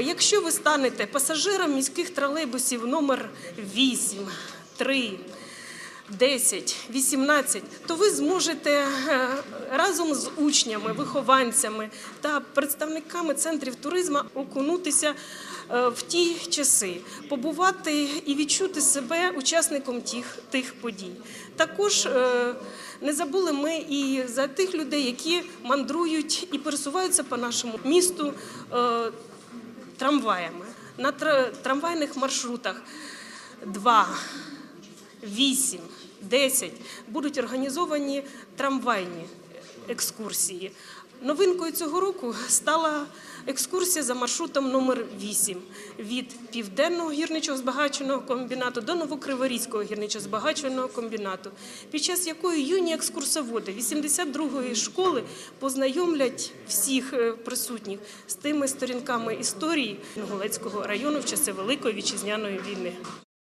Якщо ви станете пасажиром міських тролейбусів номер 8, 3, 10, 18, то ви зможете е, разом з учнями, вихованцями та представниками центрів туризму окунутися е, в ті часи, побувати і відчути себе учасником тих, тих подій. Також е, не забули ми і за тих людей, які мандрують і пересуваються по нашому місту трамваями. На тра- трамвайних маршрутах 2, 8, 10 будуть організовані трамвайні екскурсії. Новинкою цього року стала екскурсія за маршрутом номер 8 від південного гірничого збагаченого комбінату до Новокриворізького гірничо збагаченого комбінату, під час якої юні екскурсоводи 82-ї школи познайомлять всіх е, присутніх з тими сторінками історії Інгулецького району в часи Великої вітчизняної війни.